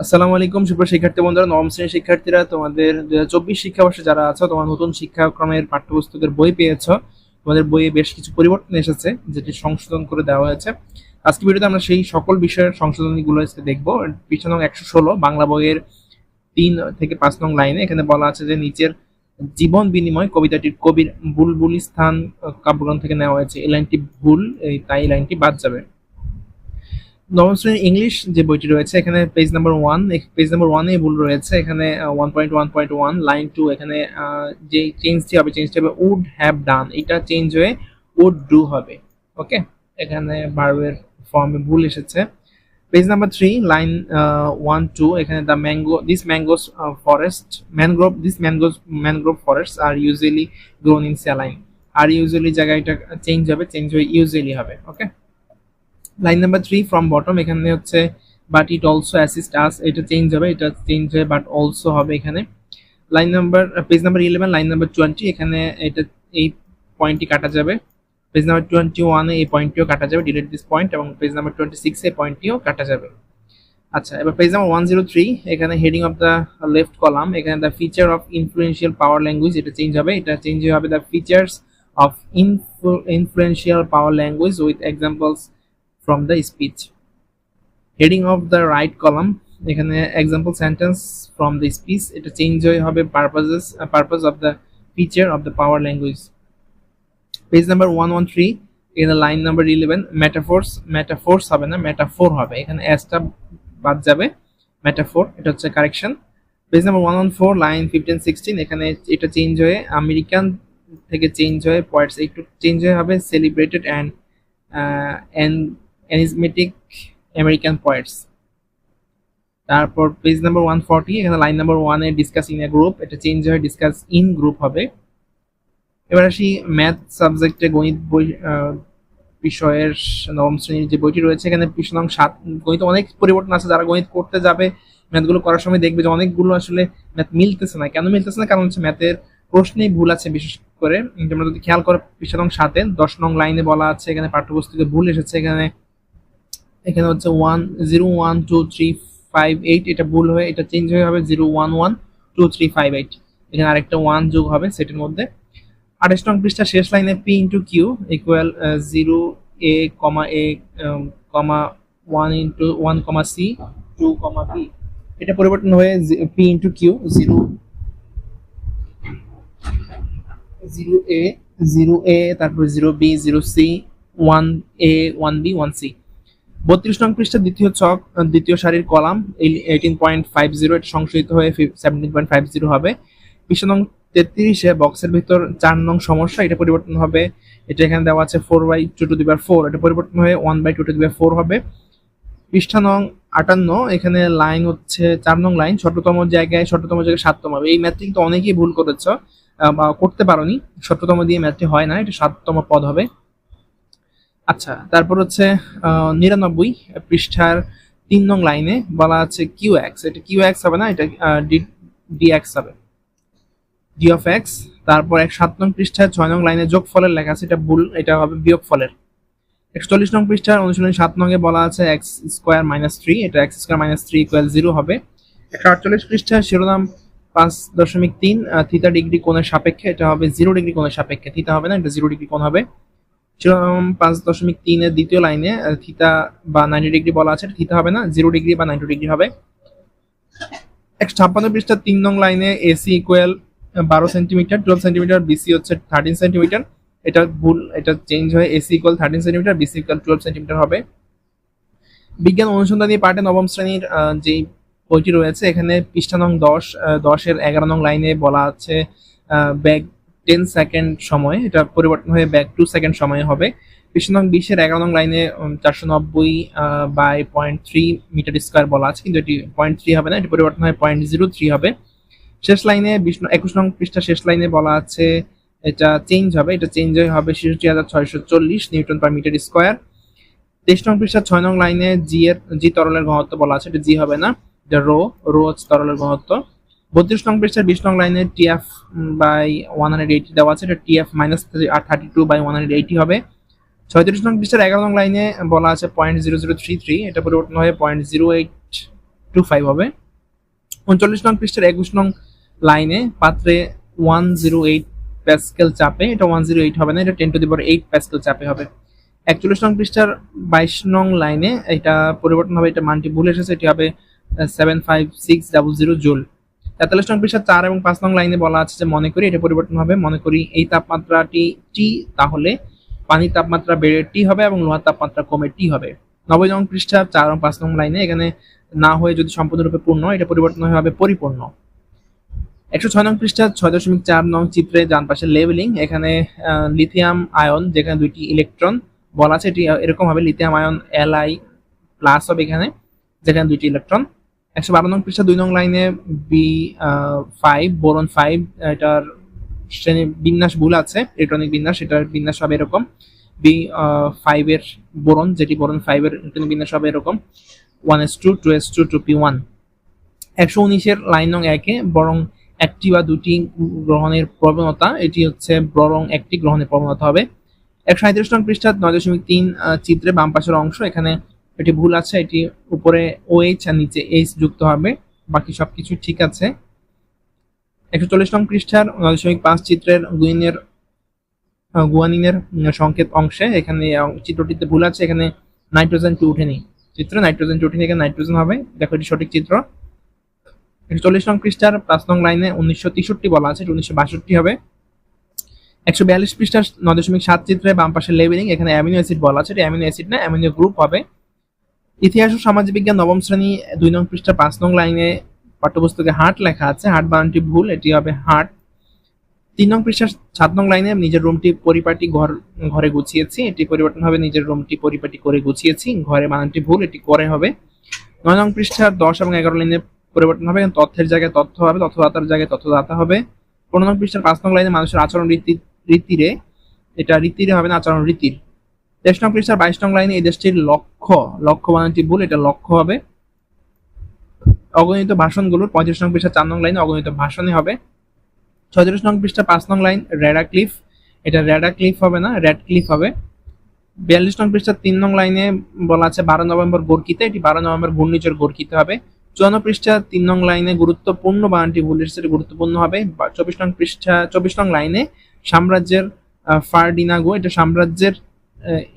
আসসালামু আলাইকুম সুপ্র শিক্ষার্থী বন্ধুরা, নবম শ্রেণির শিক্ষার্থীরা, তোমাদের দু হাজার চব্বিশ শিক্ষাবর্ষে যারা আছো, তোমার নতুন শিক্ষাক্রমের পাঠ্যপুস্তকের বই পেয়েছ, তোমাদের বইয়ে বেশ কিছু পরিবর্তন এসেছে, যেটি সংশোধন করে দেওয়া হয়েছে। আজকে ভিডিওতে আমরা সেই সকল বিষয়ের সংশোধনীগুলো আজকে দেখব। পৃষ্ঠা নং একশো ষোলো, বাংলা বইয়ের তিন থেকে পাঁচ নং লাইনে এখানে বলা আছে যে নিচের জীবন বিনিময় কবিতাটির কবির বুলবুলি স্থান কাব্যগ্রন্থ থেকে নেওয়া হয়েছে। এই লাইনটি ভুল তাই লাইনটি বাদ যাবে। নবম শ্রেণির ইংলিশ যে বইটি রয়েছে, এখানে page number one page number ওয়ানে ভুল রয়েছে। এখানে one point one point one line two এখানে যে চেঞ্জটি হবে চেঞ্জটি হবে উড হ্যাভ ডান এটা চেঞ্জ হয়ে উড ডু হবে। ওকে এখানে ভার্বের ফর্মে ভুল এসেছে। Page number three line one two এখানে the mango this mangoes forest mangrove this mangrove mangrove forest are usually grown in saline are usually জায়গায় এটা চেঞ্জ হবে চেঞ্জ হয়ে ইউজুয়ালি হবে। Okay line number three from bottom এখানে হচ্ছে but it also assist us এটা change হবে, এটা চেঞ্জ হয়ে বাট অলসো হবে এখানে। Line number page number eleven line number twenty এখানে এটা, এই পয়েন্টটি কাটা যাবে। পেজ নাম্বার টোয়েন্টি ওয়ানে এই পয়েন্টটিও কাটা যাবে ডিলিট দিস পয়েন্ট এবং পেজ নাম্বার টোয়েন্টি সিক্সে পয়েন্টটিও কাটা যাবে। আচ্ছা এবার page number one zero three এখানে heading of the left column এখানে the feature of influential power language এটা চেঞ্জ হবে। এটা চেঞ্জ হবে the features of influential power language with examples from the speech. Heading of the right column এখানে example sentence from the speech এটা change হয়ে হবে purposes uh, purpose of the feature of the power language. Page number 113 এখানে line number 11 metaphors metaphors হবে না metaphor হবে এখানে s টা বাদ যাবে metaphor এটা হচ্ছে কারেকশন পেজ নাম্বার 114 লাইন 15 16 এখানে এটা চেঞ্জ হয়ে আমেরিকান থেকে চেঞ্জ হয়ে পয়েন্টস একটু চেঞ্জ হয়ে হবে celebrated and and enigmatic American poets তারপর পেজ নাম্বার ওয়ান ফর্টি এখানে লাইন নাম্বার ওয়ানে ডিসকাস ইন এ গ্রুপ এটা চেঞ্জ হয়ে ডিসকাস ইন গ্রুপ হবে। এবার আসি ম্যাথ সাবজেক্টে গণিত বই বিষয়ের নবম শ্রেণির যে বইটি রয়েছে, এখানে পৃষ্ঠ সাত, গণিত অনেক পরিবর্তন আছে। যারা গণিত করতে যাবে ম্যাথগুলো করার সময় দেখবে যে অনেকগুলো আসলে ম্যাথ মিলতেছে না। কেন মিলতেছে না? কারণ হচ্ছে ম্যাথের প্রশ্নেই ভুল আছে বিশেষ করে। তোমরা যদি খেয়াল করো, পৃষ্ঠ নং সাতে দশ নং লাইনে বলা আছে, এখানে পাঠ্যপুস্তকে ভুল এসেছে, এখানে এখানে হচ্ছে one zero one two three five eight এটা ভুল হয়ে, এটা চেঞ্জ হয়ে হবে zero one one two three five eight এখানে আরেকটা ওয়ান যোগ হবে সেটার মধ্যে। আঠাশ নং পৃষ্ঠা শেষ লাইনে P into Q equal zero A comma A comma one into one comma C two comma B এটা পরিবর্তন হয়ে P into Q zero zero A zero A তারপর zero B zero C one A one B one C বত্রিশ নং পৃষ্ঠা দ্বিতীয় চক দ্বিতীয় সারির column eighteen point five zero এটা সংশোধিত হয়ে সেভেন্টিন পয়েন্ট ফাইভ জিরো হবে। পৃষ্ঠা নং তেত্রিশে বক্সের ভিতর চার নং সমস্যা, এটা পরিবর্তন হবে। এটা এখানে দেওয়া আছে ফোর বাই টু টু দিবার ফোর এটা পরিবর্তন হয়ে ওয়ান বাই টু টু দিবার ফোর হবে। পৃষ্ঠা নং আটান্ন, এখানে লাইন হচ্ছে চার নং লাইন ছোটতম জায়গায় ছোটতম জায়গায় সাততম হবে। এই ম্যাথটি কিন্তু অনেকেই ভুল করেছ বা করতে পারোনি, ছোটতম দিয়ে ম্যাথটি হয় না, এটা সাততম পদ হবে। আচ্ছা তারপর হচ্ছে নিরানব্বই পৃষ্ঠার তিন নং লাইনে বলা আছে কিউ এক্স। এটা কিউ এক্স হবে না, এটা ডি এক্স হবে। ডি অফ এক্স তারপর এক সাত নং পৃষ্ঠার ছয় নং লাইনে যোগ ফলের লেখা আছে, এটা ভুল, এটা হবে বিয়োগ ফলের একচল্লিশ নং পৃষ্ঠার অনুশীলনী সাত নঙ্গে বলা আছে এক্স স্কোয়ার মাইনাস থ্রি এটা X square minus three equal zero হবে। একশো আটচল্লিশ পৃষ্ঠার শিরোনাম পাঁচ দশমিক তিন থিতা ডিগ্রি কোণের সাপেক্ষে, এটা হবে জিরো ডিগ্রি কোণের সাপেক্ষে। থিতা হবে না, এটা জিরো ডিগ্রি কোণ হবে। শিরোনাম পাঁচ দশমিক তিনের দ্বিতীয় লাইনে থিতা বা নাইনটি ডিগ্রি বলা আছে থিতা হবে না জিরো ডিগ্রি বা নাইনটি ডিগ্রি হবে। একশো ছাপ্পান্ন পৃষ্ঠার তিন নং লাইনে এসি ইকুয়াল বারো সেন্টিমিটার টুয়েলভ সেন্টিমিটার বিসি হচ্ছে থার্টিন সেন্টিমিটার এটা ভুল, এটা চেঞ্জ হয়ে AC equal thirteen centimetre BC equal twelve centimetre হবে। বিজ্ঞান অনুসন্ধানী পাঠে নবম শ্রেণির যেই বইটি রয়েছে, এখানে পৃষ্ঠা নং দশ দশের এগারো নং লাইনে বলা আছে ব্যাক টেন সেকেন্ড সময়, এটা পরিবর্তন হয়ে ব্যাক টু সেকেন্ড সময় হবে। পৃষ্ঠা নং বিশের এগারো নং লাইনে চারশো নব্বই by point three metre square বলা আছে, কিন্তু এটি পয়েন্ট থ্রি হবে না, এটি পরিবর্তন হয়ে পয়েন্ট জিরো থ্রি হবে। শেষ লাইনে বিশ একুশ নং পৃষ্ঠা শেষ লাইনে বলা আছে, এটা চেঞ্জ হবে, এটা চেঞ্জ হবে ছেষট্টি হাজার ছয়শো চল্লিশ নিউটন পার মিটার স্কোয়ার তেইশ নং পৃষ্ঠা ছয় নং লাইনে জি এর জি তরলের ঘনত্ব বলা আছে, এটা জি হবে না, এটা রো রো হচ্ছে তরলের ঘনত্ব। বত্রিশ নং পৃষ্ঠার বিশ নং লাইনে TF by one hundred eighty দেওয়া আছে। এটা TF minus thirty two by one hundred eighty হবে। ছয়ত্রিশ নং পৃষ্ঠার এগারো নং লাইনে বলা আছে point zero zero three three এটা পরিবর্তন হয়ে point zero eight two five হবে। উনচল্লিশ নং পৃষ্ঠার একুশ নং লাইনে পাত্রে ওয়ান জিরো এইট প্যাসকেল চাপে। এটা ওয়ান জিরো এইট হবে না, এটা ten to the eight pascal চাপে হবে। একচল্লিশ নং পৃষ্ঠার বাইশ নং লাইনে এটা পরিবর্তন হবে। এটা মানটি ভুল এসেছে। এটি হবে seven five six double zero joule তেতাল্লিশ নং পৃষ্ঠার চার এবং পাঁচ নং লাইনে বলা আছে যে মনে করি এটা পরিবর্তন হবে। মনে করি এই তাপমাত্রাটি টি, তাহলে পানির তাপমাত্রা বেড়ে টি হবে এবং লোহার তাপমাত্রা কমে টি হবে। নব্বই নং পৃষ্ঠা চার এবং পাঁচ নং লাইনে এখানে না হয়ে যদি সম্পূর্ণরূপে পূর্ণ, এটা পরিবর্তন হয়ে হবে পরিপূর্ণ। একশো ছয় নং পৃষ্ঠা ছয় দশমিক চার নং চিত্রে ডান পাশে লেভেলিং এখানে লিথিয়াম আয়ন, যেখানে দুইটি ইলেকট্রন বলা আছে, এটি এরকম হবে, lithium ion L I plus হবে এখানে, যেখানে দুইটি ইলেকট্রন। একশো বারো নং পৃষ্ঠা, দুই নং লাইনে বি ফাইভ বোরন ফাইভ এটার শ্রেণি বিন্যাস ভুল আছে, ইলেকট্রনিক বিন্যাস, এটার বিন্যাস হবে এরকম। বি ফাইভ এর বোরন, যেটি বোরন ফাইভ এর ইলেকট্রনিক বিন্যাস হবে এরকম। One S two two S two two P one একশো উনিশের লাইন নং একে বরং একটি বা দুটি গ্রহণের প্রবণতা, এটি হচ্ছে বরং একটি গ্রহণের প্রবণতা হবে। একশো সাঁত্রিশ নং পৃষ্ঠা, নয় দশমিক তিন চিত্রে বাম পাশের অংশ, এখানে এটি ভুল আছে, এটি উপরে ও এইচ আর নিচে এইচ যুক্ত হবে, বাকি সবকিছু ঠিক আছে। একশো চল্লিশ নং পৃষ্ঠার দশমিক পাঁচ চিত্রের গুইনের গুয়ানিনের সংকেত অংশে এখানে চিত্রটিতে ভুল আছে, এখানে নাইট্রোজেন টু উঠেনি। চিত্র নাইট্রোজেন টু উঠেনি, এখানে নাইট্রোজেন হবে। দেখো এটি সঠিক চিত্র। একশো চল্লিশ নং পৃষ্ঠার পাঁচ নং লাইনে উনিশশো তেষট্টি বলা আছে উনিশশো বাষট্টি হবে। একশো বিয়াল্লিশ পৃষ্ঠার নয় দশমিক সাত চিত্রে বাম পাশে লেবেলিং, এখানে অ্যামিনো অ্যাসিড বলা আছে, এটা অ্যামিনো অ্যাসিড না, অ্যামিনো গ্রুপ হবে। ইতিহাস ও সামাজিক বিজ্ঞান নবম শ্রেণি, দুই নং পৃষ্ঠা, পাঁচ নং লাইনে পাঠ্যপুস্তকে হাট লেখা আছে। হাট বানানটি ভুল, এটি হবে হাট তিন নং পৃষ্ঠার সাত নং লাইনে নিজের রুমটি পরিপাটি ঘর, ঘরে গুছিয়েছি। এটি পরিবর্তন হবে, নিজের রুমটি পরিপাটি করে গুছিয়েছি। ঘরে বানানটি ভুল, এটি করে হবে। নয় নং পৃষ্ঠার দশ এবং এগারো লাইনে পরিবর্তন হবে, তথ্যের জায়গায় তথ্য হবে, তথ্যদাতার জায়গায় তথ্যদাতা হবে। পনেরো নং পৃষ্ঠার পাঁচ নং লাইনে মানুষের আচরণ রীতি, রীতিরে, এটা রীতিরে হবে না, আচরণ রীতির। তেইশ নং পৃষ্ঠার বাইশ নং লাইনে এই দেশটির লক্ষ্য লক্ষ্য বানানটি ভুল, এটা লক্ষ্য হবে। অগণিত ভাষণগুলোর পঁয়ত্রিশ নং পৃষ্ঠা চার নং লাইনে অগণিত ভাষণে হবে। ছয়ত্রিশ নং পৃষ্ঠা পাঁচ নং লাইন, রেডা ক্লিফ। এটা রেডা ক্লিফ হবে না, রেড ক্লিফ হবে। বিয়াল্লিশ নং পৃষ্ঠার তিন নং লাইনে বলা আছে বারো নভেম্বর গোর্কিতে এটি বারো নভেম্বর ঘূর্ণিঝড় গোর্কিতে হবে। চুয়ান্ন পৃষ্ঠা তিন নং লাইনে গুরুত্বপূর্ণ বানানটি ভুল এসেছে গুরুত্বপূর্ণ হবে। চব্বিশ নং পৃষ্ঠা, চব্বিশ নং লাইনে সাম্রাজ্যের ফার্ডিনাগো, এটা সাম্রাজ্যের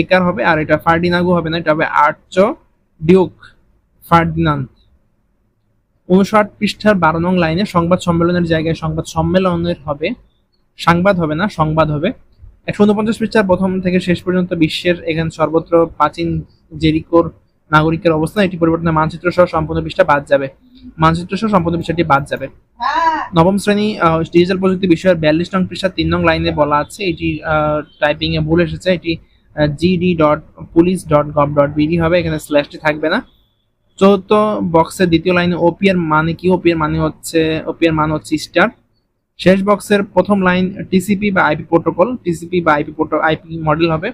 একার হবে, আর এটা ফার্ডিনাগো হবে না, এটা হবে আর্চ ডিউক ফার্ডিনান্দ। উনষাট পৃষ্ঠার বারো নং লাইনে সংবাদ সম্মেলনের জায়গায় সংবাদ সম্মেলনের হবে, সংবাদ হবে না, সংবাদ হবে। একশো উনপঞ্চাশ পৃষ্ঠার প্রথম থেকে শেষ পর্যন্ত বিশ্বের এখানে সর্বত্র প্রাচীন জেরিকোর নাগরিকের অবস্থান এটি পরিবর্তনে মানচিত্র সহ সম্পূর্ণ পৃষ্ঠা বাদ যাবে। মানচিত্র সহ সম্পূর্ণ পৃষ্ঠাটি বাদ যাবে। নবম শ্রেণি ডিজিটাল প্রযুক্তি বিষয়ের বিয়াল্লিশ নং পৃষ্ঠা তিন নং লাইনে বলা আছে, এটি টাইপিং এ ভুল এসেছে, এটি GD dot police dot gov dot BD হবে, এখানে স্ল্যাশটি থাকবে না। চতুর্থ বক্সের দ্বিতীয় লাইনে ওপি এর মানে কি? ওপি এর মানে হচ্ছে ওপি এর মানে হচ্ছে স্টার শেষ বক্সের প্রথম লাইন টিসিপি বা আইপি প্রোটোকল টিসিপি বা আইপি আইপি মডেল হবে।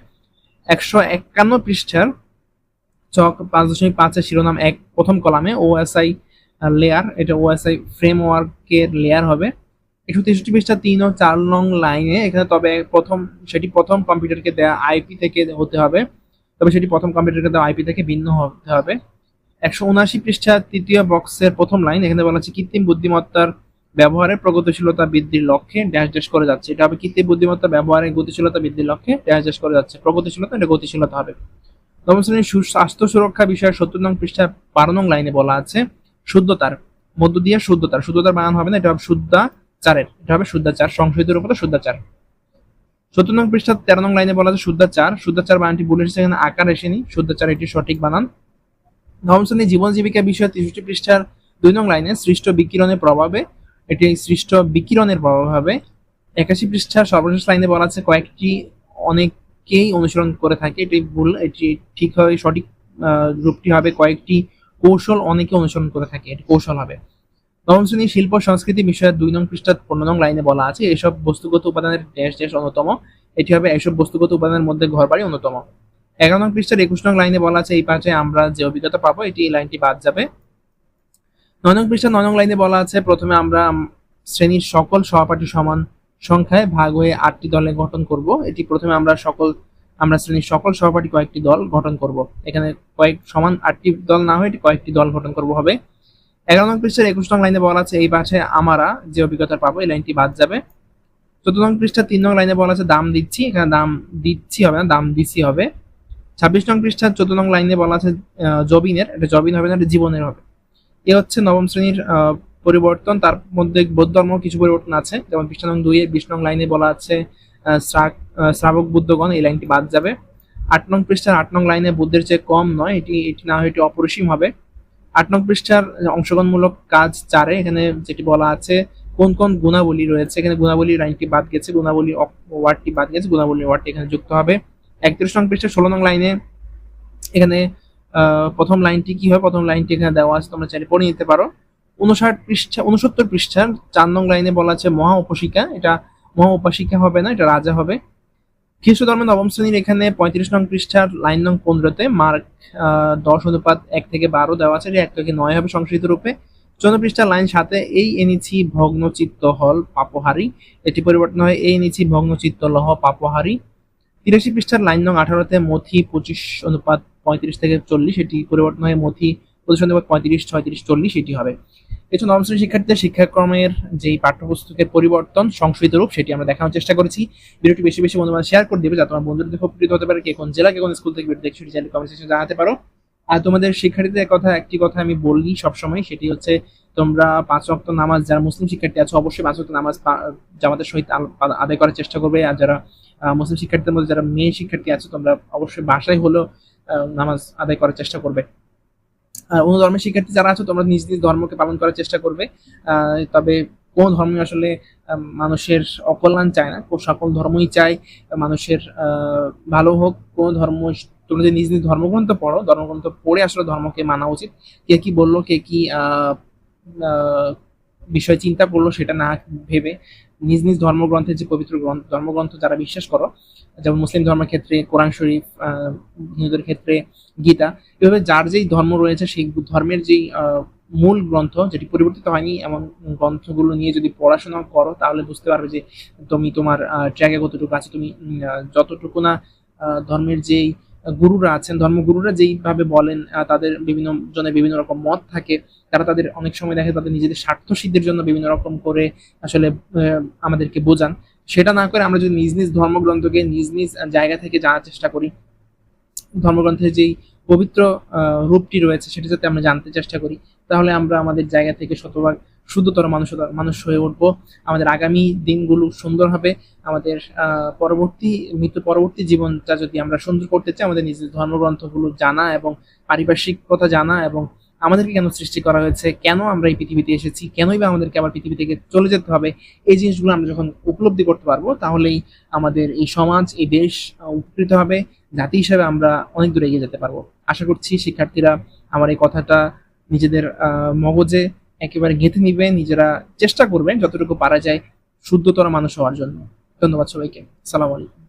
একশো একান্ন পৃষ্ঠার চক পাঁচ দশমিক পাঁচের শিরোনাম এক প্রথম কলামে ওএসআই লেয়ার এটা ওএসআই ফ্রেমওয়ার্কের লেয়ার হবে। একশো তেষট্টি পৃষ্ঠা, তিন ও চার নং লাইনে এখানে তবে প্রথম, সেটি প্রথম কম্পিউটারকে দেওয়া আইপি থেকে হতে হবে। তবে সেটি প্রথম কম্পিউটারকে দেওয়া আইপি থেকে ভিন্ন হতে হবে। একশো উনআশি পৃষ্ঠা, তৃতীয় বক্সের প্রথম লাইন এখানে বলা হচ্ছে কৃত্রিম বুদ্ধিমত্তার ব্যবহারের প্রগতিশীলতা বৃদ্ধির লক্ষ্যে ড্যাশ ড্যাশ করে যাচ্ছে। এটা হবে কৃত্রিম বুদ্ধিমত্তা ব্যবহারের গতিশীলতা বৃদ্ধির লক্ষ্যে ড্যাশ ড্যাশ করে যাচ্ছে। প্রগতিশীলতা এটা গতিশীলতা হবে। নবম শ্রেণির সুস্বাস্থ্য সুরক্ষা বিষয়ে সত্তর নং পৃষ্ঠা, বারো নং লাইনে বলা আছে শুদ্ধতার, মধ্য দিয়ে শুদ্ধতার। শুদ্ধতার বানান হবে না, এটা হবে শুদ্ধাচারের এটা হবে শুদ্ধাচার, সংশোধিত উপরে শুদ্ধাচার। সত্তর নং পৃষ্ঠা তেরো নং লাইনে বলা আছে শুদ্ধাচার। শুদ্ধাচার বানানটি ভুল এসেছে এখানে আকার এসেনি শুদ্ধাচার এটি সঠিক বানান। নবম শ্রেণির জীবন জীবিকা বিষয়ে তেষট্টি পৃষ্ঠার দুই নং লাইনে সৃষ্ট বিকিরণের প্রভাবে, এটি সৃষ্ট বিকিরণের প্রভাব হবে একাশি পৃষ্ঠার সর্বশেষ লাইনে বলা আছে কয়েকটি অনেকেই অনুসরণ করে থাকে। এটি ভুল, এটি ঠিক হবে সঠিক রূপটি হবে কয়েকটি কৌশল অনেকে অনুসরণ করে থাকে। এটি কৌশল হবে। নবম শ্রেণির শিল্প সংস্কৃতি বিষয়ে দুই নং পৃষ্ঠার পনেরো নং লাইনে বলা আছে, এসব বস্তুগত উপাদানের দেশ দেশ অন্যতম। এটি হবে এসব বস্তুগত উপাদানের মধ্যে ঘরবাড়ি অন্যতম। এগারো নং পৃষ্ঠার একুশ নং লাইনে বলা আছে, এই পাশে আমরা যে অভিজ্ঞতা পাবো, এটি এই লাইনটি বাদ যাবে। নয় নং পৃষ্ঠা নয় নং লাইনে বলা আছে, প্রথমে আমরা শ্রেণির সকল সহপাঠী সমান সংখ্যায় ভাগ হয়ে আটটি দলে গঠন করব। এটি প্রথমে আমরা সকল, আমরা শ্রেণির সকল সহপাঠী কয়েকটি দল গঠন করব। এখানে কয়েক সমান আটটি দল না হয়ে এটি কয়েকটি দল গঠন করব হবে। এগারো নং পৃষ্ঠার একুশ নং লাইনে বলা আছে, এই পাশে আমারা যে অভিজ্ঞতা পাবো, এই লাইনটি বাদ যাবে। চোদ্দ নং পৃষ্ঠা তিন নং লাইনে বলা আছে, দাম দিচ্ছি, এখানে দাম দিচ্ছি হবে না, দাম দিচ্ছি হবে। ছাব্বিশ নং পৃষ্ঠার চোদ্দ নং লাইনে বলা আছে জবিনের, এটা জবিন হবে না, এটা জীবনের হবে। এ হচ্ছে নবম শ্রেণির পরিবর্তন, তার মধ্যে বৌদ্ধ ধর্ম কিছু পরিবর্তন আছে, যেমন পৃষ্ঠা নং দুই এর বিশ নং লাইনে বলা আছে শ্রাবক বুদ্ধগণ, এই লাইনটি বাদ যাবে। আট নং পৃষ্ঠার আট নং লাইনে বুদ্ধের চেয়ে কম নয়, এটি এটি না হয় এটি অপরিসীম হবে। আট নং পৃষ্ঠার অংশগ্রহণমূলক কাজ চারে এখানে যেটি বলা আছে, কোন কোন গুণাবলী রয়েছে? এখানে গুণাবলী লাইনটি বাদ গেছে, গুণাবলী ওয়ার্ডটি বাদ গেছে, গুণাবলী ওয়ার্ডটি এখানে যুক্ত হবে। একত্রিশ নং পৃষ্ঠা ষোলো নং লাইনে এখানে প্রথম লাইনটি কি হয়? প্রথম লাইনটি এখানে দেওয়া আছে, তোমরা চাইলে পড়ে নিতে পারো। উনষাট পৃষ্ঠা, উনসত্তর পৃষ্ঠার চার নং লাইনে বলা আছে মহা উপাসিকা। এটা মহা উপাসিকা হবে না, এটা রাজা হবে। খ্রিস্ট ধর্মের নবম শ্রেণির এখানে পঁয়ত্রিশ নং পৃষ্ঠার লাইন নং পনেরোতে মার্ক দশ অনুপাত এক থেকে বারো দেওয়া আছে এক থেকে নয় হবে সংস্কৃত রূপে। চন্দ্র পৃষ্ঠার লাইন সাথে এই এনেছি ভগ্নচিত্ত হল পাপহারি। এটি পরিবর্তন হয় এই এনেছি ভগ্নচিত্ত লহ পাপহারি। তিরাশি পৃষ্ঠার লাইন নং আঠারোতে মথি পঁচিশ অনুপাত পঁয়ত্রিশ থেকে চল্লিশ, এটি পরিবর্তন হয় মথি পঁচিশ অনুপাত পঁয়ত্রিশ, ছয়ত্রিশ, চল্লিশ, এটি হবে। এছাড়া নবম শ্রেণির শিক্ষার্থীদের শিক্ষাক্রমের যেই পাঠ্যপুস্তকের পরিবর্তন, সংশোধিত রূপ, সেটি আমরা দেখানোর চেষ্টা করেছি। ভিডিওটি বেশি বেশি বন্ধু শেয়ার করে দেবে যাতে তোমার বন্ধুদের উপকৃত হতে পারে কে কোন জেলা, কে কোন স্কুল থেকে ভিডিও দেখছ, সেটি কমেন্ট সেকশনে জানাতে পারো। আর তোমাদের শিক্ষার্থীদের কথা, একটি কথা আমি বলি সবসময়, সেটি হচ্ছে তোমরা পাঁচ ওয়াক্ত নামাজ, যারা মুসলিম শিক্ষার্থী আছো, অবশ্যই পাঁচ ওয়াক্ত নামাজ জামাতের সহিত আদায় করার চেষ্টা করবে। আর যারা মুসলিম শিক্ষার্থীদের মধ্যে যারা মেয়ে শিক্ষার্থী আছে, তোমরা অবশ্যই বাসায় হলেও নামাজ আদায় করার চেষ্টা করবে। অন্য ধর্মের শিক্ষার্থী যারা আছো, তোমরা নিজ নিজ ধর্মকে পালন করার চেষ্টা করবে। তবে কোন ধর্মই আসলে মানুষের অকল্যাণ চায় না। সকল ধর্মই চায় মানুষের ভালো হোক। কোন ধর্ম, তোমরা যে নিজ নিজ ধর্মগ্রন্থ পড়ো, ধর্মগ্রন্থ পড়ে আসলে ধর্মকে মানা উচিত। কে কি বলল, কে কি বিষয় চিন্তা করল, সেটা না ভেবে নিজ নিজ ধর্মগ্রন্থের যে পবিত্র গ্রন্থ, ধর্মগ্রন্থ যারা বিশ্বাস করো যেমন মুসলিম ধর্মের ক্ষেত্রে, কোরআন শরীফ হিন্দুদের ক্ষেত্রে, গীতা, এভাবে যার যেই ধর্ম রয়েছে, সেই ধর্মের যেই মূল গ্রন্থ যেটি পরিবর্তিত হয়নি, এমন গ্রন্থগুলো নিয়ে যদি পড়াশোনা করো, তাহলে বুঝতে পারবে যে তুমি তোমার ট্র্যাকে কতটুকু আছে, তুমি যতটুকু না ধর্মের যেই গুরুরা আছেন ধর্মগুরুরা যেইভাবে বলেন তাদের বিভিন্ন জনের বিভিন্ন রকম মত থাকে, তারা তাদের অনেক সময় দেখে তাদের নিজেদের স্বার্থ সিদ্ধির জন্য বিভিন্ন রকম করে আসলে আমাদেরকে বোঝান। সেটা না করে আমরা যদি নিজ নিজ ধর্মগ্রন্থকে নিজ নিজ জায়গা থেকে জানার চেষ্টা করি, ধর্মগ্রন্থের যেই পবিত্র রূপটি রয়েছে সেটা যাতে আমরা জানতে চেষ্টা করি, তাহলে আমরা আমাদের জায়গা থেকে শতভাগ শুদ্ধতর মানুষ মানুষ হয়ে উঠবো। আমাদের আগামী দিনগুলো সুন্দর হবে। আমাদের পরবর্তী মৃত্যু পরবর্তী জীবনটা যদি আমরা সুন্দর করতে চাই, আমাদের নিজের ধর্মগ্রন্থগুলো জানা এবং পারিপার্শ্বিক কথা জানা এবং আমাদেরকে কেন সৃষ্টি করা হয়েছে? কেন আমরা এই পৃথিবীতে এসেছি? কেনই বা আমাদেরকে আবার পৃথিবী থেকে চলে যেতে হবে? এই জিনিসগুলো আমরা যখন উপলব্ধি করতে পারব, তাহলেই আমাদের এই সমাজ, এই দেশ উপকৃত হবে। জাতি হিসাবে আমরা অনেক দূর এগিয়ে যেতে পারব। আশা করছি শিক্ষার্থীরা আমার এই কথাটা নিজেদের মগজে একেবারে গেঁথে নিবে। নিজেরা চেষ্টা করবেন যতটুকু পারা যায় শুদ্ধতর মানুষ হওয়ার জন্য। ধন্যবাদ সবাইকে। সালাম আলাইকুম।